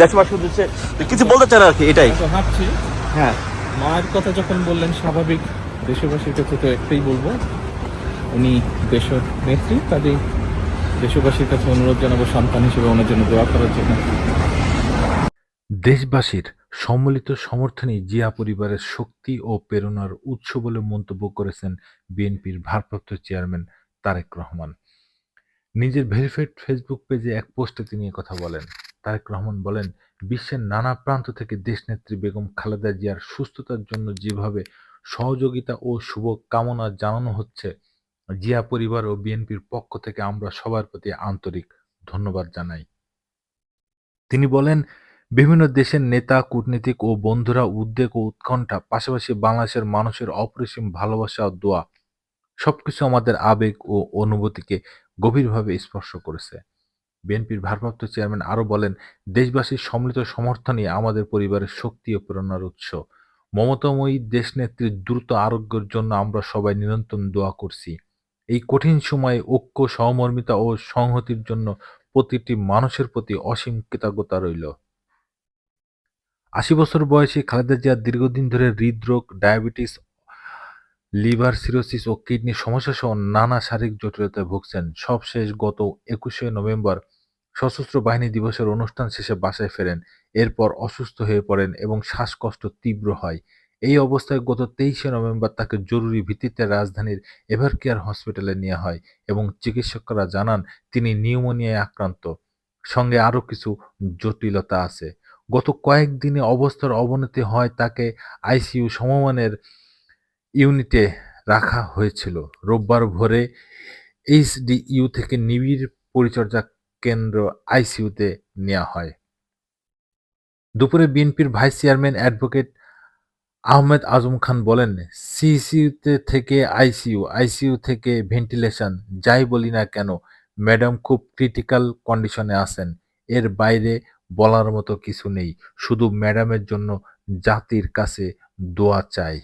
দেশবাসী উদ্দেশ্যে কিছু বলতে চান আর কি এটাই। তো হাঁটছি হ্যাঁ। মায়ের কথা যখন বললেন স্বাভাবিক দেশবাসীর কাছে তো একটাই বলব। উনি দেশের নেত্রী কাজেই দেশবাসীর কাছে অনুরোধ জানাব সন্তান হিসেবে ওনার জন্য দোয়া করার জন্য। দেশবাসীর সম্মিলিত সমর্থনই জিয়া পরিবারের শক্তি ও প্রেরণার উৎস বলে মন্তব্য করেছেন বিএনপির ভারপ্রাপ্ত চেয়ারম্যান তারেক রহমান। নিজের ভেরিফাইড ফেসবুক পেজে এক পোস্টে তিনি কথা বলেন। তারেক রহমান বলেন, বিশ্বের নানা প্রান্ত থেকে দেশনেত্রী বেগম খালেদা জিয়ার সুস্থতার জন্য যেভাবে সহযোগিতা ও শুভ কামনা জানানো হচ্ছে, জিয়া পরিবার ও বিএনপির পক্ষ থেকে আমরা সবার প্রতি আন্তরিক ধন্যবাদ জানাই। তিনি বলেন, বিভিন্ন দেশের নেতা, কূটনীতিক ও বন্ধুরা উদ্বেগ ও উৎকণ্ঠা, পাশাপাশি বাংলাদেশের মানুষের অপরিসীম ভালোবাসা ও দোয়া, সবকিছু আমাদের আবেগ ও অনুভূতিকে গভীরভাবে স্পর্শ করেছে। বিএনপির ভারপ্রাপ্ত চেয়ারম্যান আরও বলেন, দেশবাসীর সম্মিলিত সমর্থনই আমাদের পরিবারের শক্তি ও প্রেরণার উৎস। মমতাময়ী দেশনেত্রীর দ্রুত আরোগ্যের জন্য আমরা সবাই নিরন্তর দোয়া করছি। এই কঠিন সময়ে ঐক্য, সহমর্মিতা ও সংহতির জন্য প্রতিটি মানুষের প্রতি অসীম কৃতজ্ঞতা রইল। আশি বছর বয়সে খালেদা জিয়া দীর্ঘদিন ধরে হৃদরোগ, ডায়াবেটিস লিভার সিরোসিস ও কিডনির সমস্যা সহ নানা শারীরিক জটিলতায় ভুগছেন। সবশেষ গত একুশে নভেম্বর সশস্ত্র বাহিনী দিবসের অনুষ্ঠান শেষে বাসায় ফেরেন। এরপর অসুস্থ হয়ে পড়েন এবং শ্বাসকষ্ট তীব্র হয়। এই অবস্থায় গত তেইশে নভেম্বর তাকে জরুরি ভিত্তিতে রাজধানীর এভারকেয়ার হসপিটালে নেওয়া হয় এবং চিকিৎসকরা জানান, তিনি নিউমোনিয়ায় আক্রান্ত। সঙ্গে আরও কিছু জটিলতা আছে। গত কয়েকদিনে অবস্থার অবনতি হয় তাকে আইসিইউ সমমানের ইউনিটে রাখা হয়েছিল। রোববার ভোরে এইচডিইউ থেকে নিবিড় পরিচর্যা কেন্দ্র আইসিইউতে নেওয়া হয়। দুপুরে বিএনপির vice chairman advocate Ahmed Azam Khan বলেন সিসিইউতে থেকে আইসিইউ আইসিইউ থেকে ভেন্টিলেশন, যাই বলি না কেন, ম্যাডাম খুব ক্রিটিক্যাল কন্ডিশনে আছেন। এর বাইরে বলার মতো কিছু নেই। শুধু ম্যাডামের জন্য জাতির কাছে দোয়া চাই।